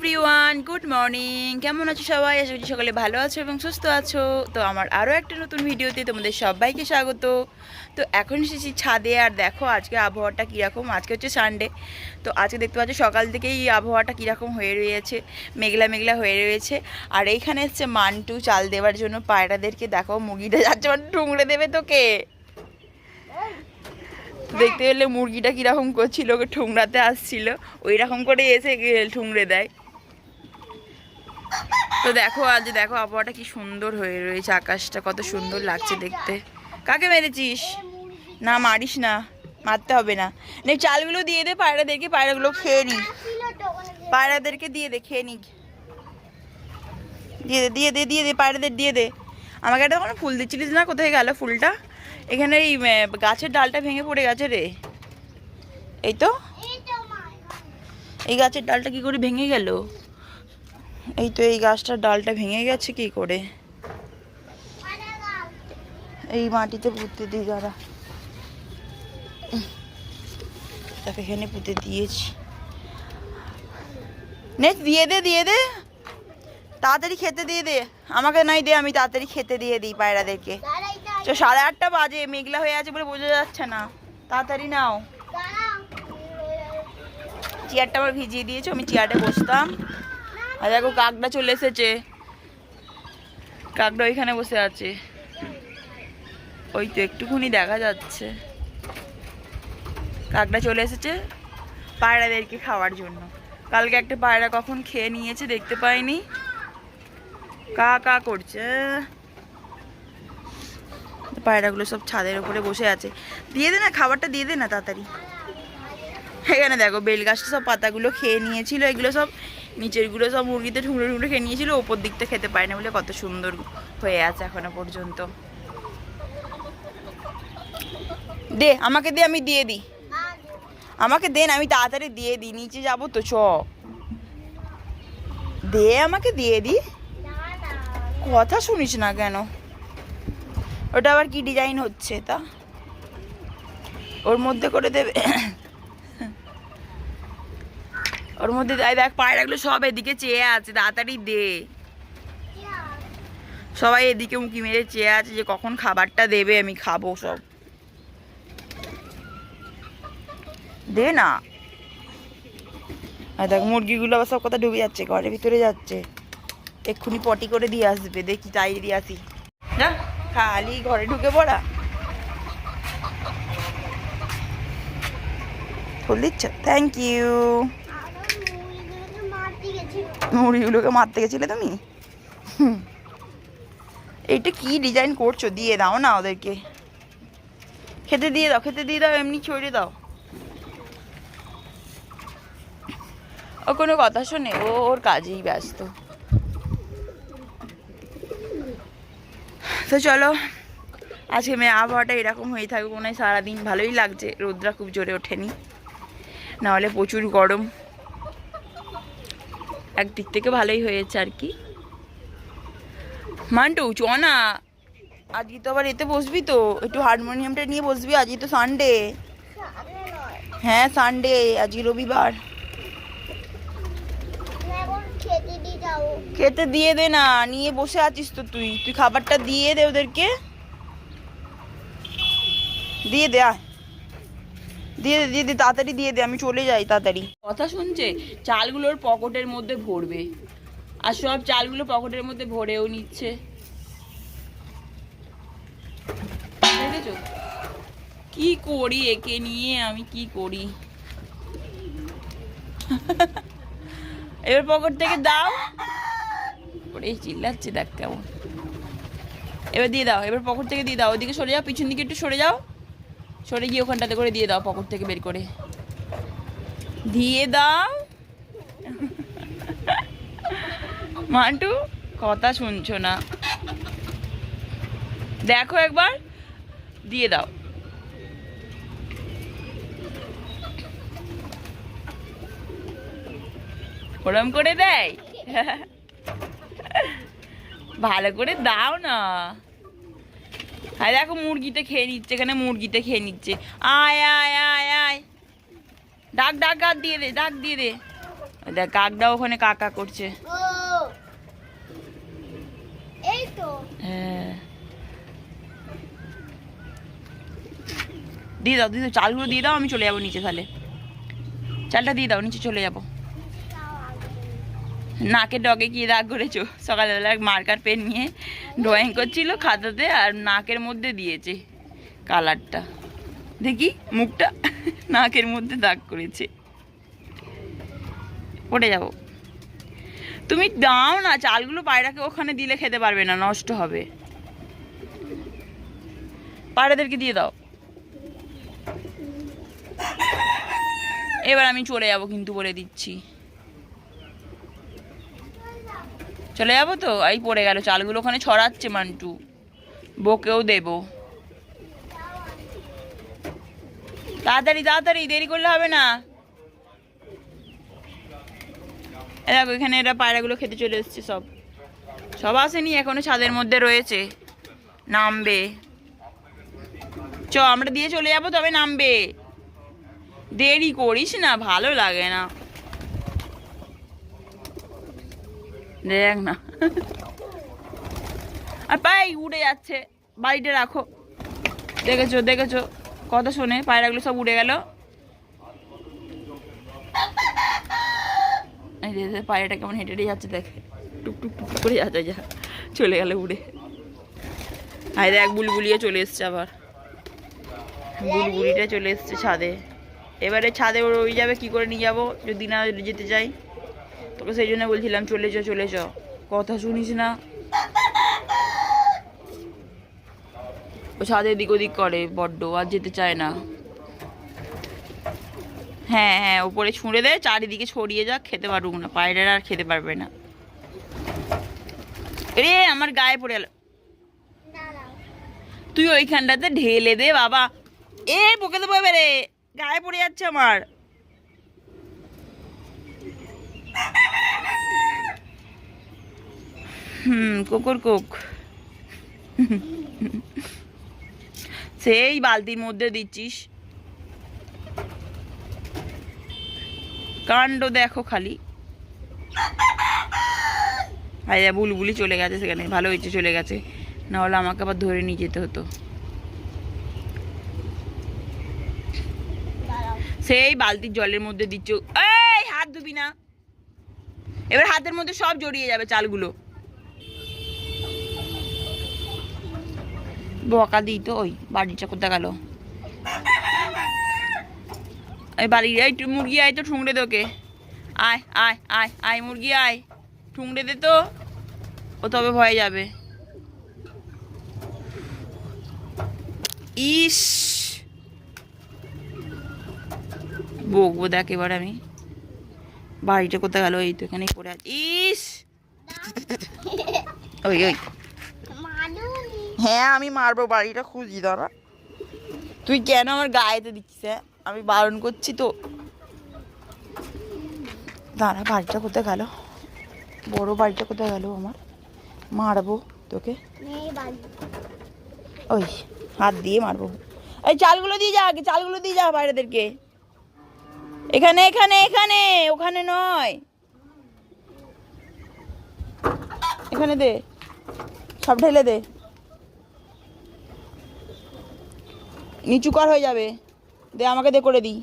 Everyone good morning কেমন আছো সবাই? আশা করছি সকালে ভালো আছো এবং সুস্থ আছো। তো আমার আরও একটা নতুন ভিডিওতে তোমাদের সবাইকে স্বাগত। তো এখন এসেছি ছাদে আর দেখো আজকে আবহাওয়াটা কীরকম? আজকে হচ্ছে সানডে তো আজকে দেখতে পাচ্ছ সকাল থেকেই আবহাওয়াটা কীরকম হয়ে রয়েছে, মেঘলা মেঘলা হয়ে রয়েছে। আর এইখানে এসছে মান্টু চাল দেওয়ার জন্য। পায়রাদেরকে দেখো, মুরগিটা যাচ্ছে মানে ঠুংড়ে দেবে তোকে। দেখতে গেলে মুরগিটা কীরকম করছিল, ওকে ঠুংরাতে আসছিল। ওই রকম করে এসে ঠুংরে দেয়। তো দেখো, আজ দেখো আবহাওয়াটা কি সুন্দর হয়ে রয়েছে, আকাশটা কত সুন্দর লাগছে দেখতে। কাকে মেরেছিস? না, মারিস না, মারতে হবে না। নে, চালগুলো দিয়ে দে, পায়রাদেরকে, পায়রাগুলো খেয়ে নি পায়রাদেরকে দিয়ে দে, খেয়ে নিক। দিয়ে দে দিয়ে দে দিয়ে দে, পায়রাদের দিয়ে দে। আমাকে একটা কোনো ফুল দিচ্ছিলিস না? কোথায় গেল ফুলটা? এখানে এই গাছের ডালটা ভেঙে পড়ে গেছে রে। এই তো। এই গাছের ডালটা কি করে ভেঙে গেল? এই তো এই গাছটার ডালটা ভেঙে গেছে কি করে? এই মাটিতে পুঁতে দিই দাঁড়া তাকে এখানে পুঁতে দিয়েছি। নে দিয়ে দে দিয়ে দে। তাড়াতাড়ি খেতে দিয়ে দে। আমাকে নাই দে আমি তাড়াতাড়ি খেতে দিয়ে দিই পায়রাদেরকে। তো সাড়ে আটটা বাজে মেঘলা হয়ে আছে বলে বোঝা যাচ্ছে না। তাড়াতাড়ি নাও। চেয়ারটা আমার ভিজিয়ে দিয়েছ আমি চেয়ারে বসতাম। আর দেখো কাকটা চলে এসেছে। কাকটা ওইখানে বসে আছে। ওই তো একটুখানি দেখা যাচ্ছে। কাকটা চলে এসেছে পায়রাদেরকে খাওয়ার জন্য। কালকে একটা পায়রা কখন খেয়ে নিয়েছে দেখতে পাইনি। কা কা করছে। পায়রাগুলো সব ছাদের উপরে বসে আছে। দিয়ে দে না, খাবারটা দিয়ে দে না তাড়াতাড়ি। এখানে দেখো বেল গাছটা সব পাতাগুলো খেয়ে নিয়েছিল, এগুলো সব নিচেরগুলো সব মুরগিতে ঠুংড়ে ঠুংড়ে খেয়ে নিয়েছিল, ওপর দিকটা খেতে পারে না বলে কত সুন্দর হয়ে আছে এখনও পর্যন্ত। দে, আমাকে দে, আমি দিয়ে দিই। আমাকে দেন আমি তাড়াতাড়ি দিয়ে দিই, নিচে যাব তো, চ। দে আমাকে, দিয়ে দি কথা শুনিস না কেন? ওটা আবার কি ডিজাইন হচ্ছে তা? ওর মধ্যে করে দেবে। ওর মধ্যে দেখ পায়রাগুলো সব এদিকে চেয়ে আছে, তাড়াতাড়ি দে। সবাই এদিকে উঁকি মেরে চেয়ে আছে যে কখন খাবারটা দেবে, আমি খাব সব। দে না। আর দেখ, মুরগিগুলো আবার সব কথা ডুবে যাচ্ছে, ঘরের ভিতরে যাচ্ছে। এক্ষুনি পটি করে দিয়ে আসবে, দেখি তাই দিয়ে আসি। না খালি ঘরে ঢুকে পড়া। দিচ্ছ? থ্যাংক ইউ মুড়িগুলোকে মারতে গেছিলে তুমি। এইটা কি ডিজাইন করছ? দিয়ে দাও না ওদেরকে। খেতে দিয়ে দাও, খেতে দিয়ে দাও, এমনি ছড়িয়ে দাও। ও কোনো কথা শোনে, ও ওর কাজেই ব্যস্ত। তো চলো, আজকে মেয়ে আবহাওয়াটা এরকম হয়ে থাকবে মনে হয় সারাদিন ভালোই লাগছে। রোদরা খুব জোরে ওঠেনি। নাহলে প্রচুর গরম। একদিক থেকে ভালোই হয়েছে আর কি। মান্টু চ না আজকে তো আবার এতে বসবি তো? একটু হারমোনিয়ামটা নিয়ে বসবি, আজকে তো সানডে হ্যাঁ সানডে আজকে রবিবার। খেতে দিয়ে দে না, নিয়ে বসে আছিস তো তুই। তুই খাবারটা দিয়ে দে ওদেরকে। দিয়ে দে, আয়। দিয়ে দে দিয়ে দে, তাড়াতাড়ি দিয়ে দে, আমি চলে যাই তাড়াতাড়ি। কথা শুনছে চালগুলোর পকেটের মধ্যে ভরবে। আর সব চালগুলো পকেটের মধ্যে ভরেও নিচ্ছে। দেখেছ? কি করি একে নিয়ে, আমি কি করি? এবার পকেট থেকে দাও। ওরে, চিল্লাচ্ছে দেখ কেমন। এবার দিয়ে দাও, এবার পকেট থেকে দিয়ে দাও। ওদিকে সরে যাও, পিছন দিকে একটু সরে যাও। সরে গিয়ে ওখানটাতে করে দিয়ে দাও, পকেট থেকে বের করে। দিয়ে দাও। মান্টু, কথা শুনছো না। দেখো একবার, দিয়ে দাও। ওরম করে দেয়? ভালো করে দাও না। আর দেখো মুরগিতে খেয়ে নিচ্ছে এখানে মুরগিতে খেয়ে নিচ্ছে। আয় আয় আয় আয়। ডাক ডাক ডাক দিয়ে দে ডাক দিয়ে দে। দেখ কাকটাও ওখানে কাকা করছে। এই তো। হ্যাঁ। দিয়ে দাও দিয়ে দাও চালগুলো দিয়ে দাও আমি চলে যাব নিচে তাহলে। চালটা দিয়ে দাও নিচে চলে যাব। নাকের ডগে গিয়ে দাগ করেছ? সকালবেলা মার্কার পেন নিয়ে ড্রয়িং করছিল খাতাতে আর নাকের মধ্যে দিয়েছে কালারটা দেখি মুখটা নাকের মধ্যে দাগ করেছে। পড়ে যাব। তুমি দাও না, চালগুলো পায়রাকে ওখানে দিলে খেতে পারবে না, নষ্ট হবে। পায়রাদেরকে দিয়ে দাও। এবার আমি চলে যাব কিন্তু বলে দিচ্ছি। চলে যাব তো? এই পড়ে গেল, চালগুলো ওখানে ছড়াচ্ছে মান্টু। বকেও দেব। তাড়াতাড়ি তাড়াতাড়ি, দেরি করলে হবে না। দেখো, এখানে এরা পায়রাগুলো খেতে চলে এসছে সব। সব আসেনি, এখনও ছাদের মধ্যে রয়েছে। নামবে। চ, আমরা দিয়ে চলে যাব, তবে নামবে। দেরি করিস না, ভালো লাগে না। দেখ না আর পাই উড়ে যাচ্ছে। বাড়িতে রাখো। দেখেছ দেখেছ। কথা শোনে, পায়রাগুলো সব উড়ে গেল। এই যে পায়রাটা কেমন হেঁটে হেঁটে যাচ্ছে, দেখে। টুক টুক টুক করে যাচ্ছে যা, চলে গেল উড়ে। আর দেখ বুলবুলিয়ে চলে এসছে আবার। বুলবুলিটা চলে এসছে ছাদে। এবারে ছাদে ওই যাবে, কি করে নিয়ে যাব? যদি না যেতে চাই। তোকে সেই জন্য বলছিলাম, চলে চ চলে চ কথা শুনিস না। ও ছাদে এদিক ওদিক করে, বড্ড, আর যেতে চায় না। হ্যাঁ হ্যাঁ ওপরে ছুঁড়ে দে, চারিদিকে ছড়িয়ে যাক, খেতে পারুক না। পায়রারা আর খেতে পারবে না। রে আমার গায়ে পড়ে গেল। তুই ওইখানটাতে ঢেলে দে, বাবা। এ, বকে দেবো এবারে। গায়ে পড়ে যাচ্ছে আমার। কোকর কোক। সেই বালতির মধ্যে দিচ্ছিস। কাণ্ড দেখো খালি। আয়া বুলবুলি চলে গেছে সেখানে। ভালো হয়েছে চলে গেছে। না হলে আমাকে আবার ধরে নিয়ে যেতে হতো। সেই বালতির জলের মধ্যে দিচ্ছ। এই, হাত ধুবি না। এবার হাতের মধ্যে সব জড়িয়ে যাবে চালগুলো। বকা দিই তো, ওই বাড়িটা কোথায় গেল? এই বাড়ি, এই মুরগি আয় তো ঠুংড়ে ওকে। আয় আয় আয় আয় মুরগি, আয়। ঠুংড়ে দে তো। ও তবে ভয়ে যাবে। ইস। বকবো দেখ এবার আমি। বাড়িটা কোথায় গেল? এই তো এখানেই পড়ে আছে। ইস! ওই ওই। হ্যাঁ আমি মারবো, বাড়িটা খুঁজি, দাঁড়া। তুই কেন আমার গায়েতে দিচ্ছিস হ্যাঁ? আমি বারণ করছি তো। দাঁড়া, বাড়িটা কোথায় গেল? বড় বাড়িটা কোথায় গেল আমার? মারবো তোকে? ওই, হাত দিয়ে মারবো। এই চালগুলো দিয়ে যা চালগুলো দিয়ে যা বাইরেদেরকে। এখানে এখানে এখানে, ওখানে নয়। এখানে দে, সব ঢেলে দে। নিচু কর হয়ে যাবে। দে, আমাকে দে করে দিই।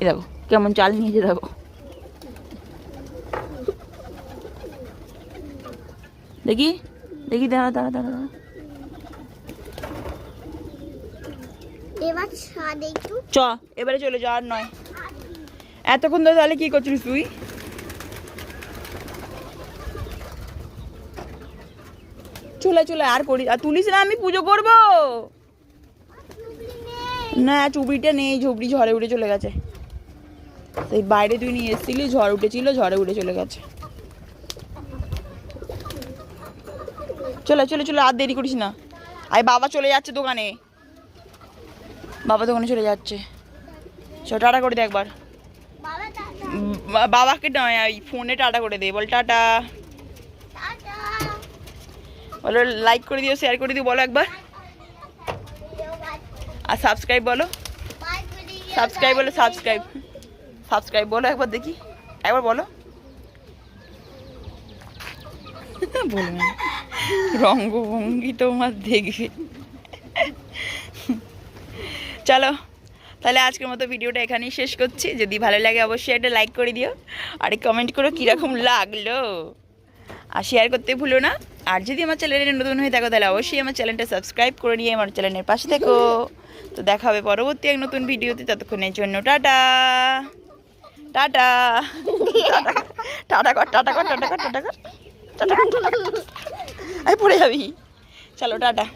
এই দেখো, কেমন চাল নিয়েছে, দেখো। দেখি দেখি, দাঁড়া দাঁড়া দাঁড়া দাঁড়া। চ, এবারে চলে যা আর নয়। এতক্ষণ ধরে তাহলে কি করছিস তুই? চলে চলে, আর করি, আর তুলিস না, আমি পুজো করব। না, চুবড়িটা নেই, ঝুবড়ি ঝড়ে উঠে চলে গেছে। সেই বাইরে তুই নিয়ে এসেছিলি, ঝড় উঠেছিল, ঝড়ে উঠে চলে গেছে। চলে চলে চলে, আর দেরি করিস না। আর বাবা চলে যাচ্ছে দোকানে। বাবা দোকানে চলে যাচ্ছে। চ টাটা করে দে একবার। বাবাকে নয়, ওই ফোনে টাটা করে দে, বল টাটা। বলো লাইক করে দিও শেয়ার করে দিও, বলো একবার। আর সাবস্ক্রাইব বলো। সাবস্ক্রাইব বলো সাবস্ক্রাইব সাবস্ক্রাইব বলো একবার দেখি। একবার বলো। বলবে না। রঙ্গভঙ্গি তোমার দেখবে চলো তাহলে আজকের মতো ভিডিওটা এখানেই শেষ করছি। যদি ভালো লাগে অবশ্যই একটা লাইক করে দিও। আর কমেন্ট করো কীরকম লাগল আর শেয়ার করতে ভুলো না। আর যদি আমার চ্যানেলে নতুন হয়ে থাকো তাহলে অবশ্যই আমার চ্যানেলটা সাবস্ক্রাইব করে নিয়ে আমার চ্যানেলের পাশে থেকো। তো দেখা হবে পরবর্তী এক নতুন ভিডিওতে ততক্ষণের জন্য টাটা। টাটা। টাটা কর টাটা কর টাটা কর টাটা কর। টাটা কর আমি পড়ে যাবি। চলো টাটা।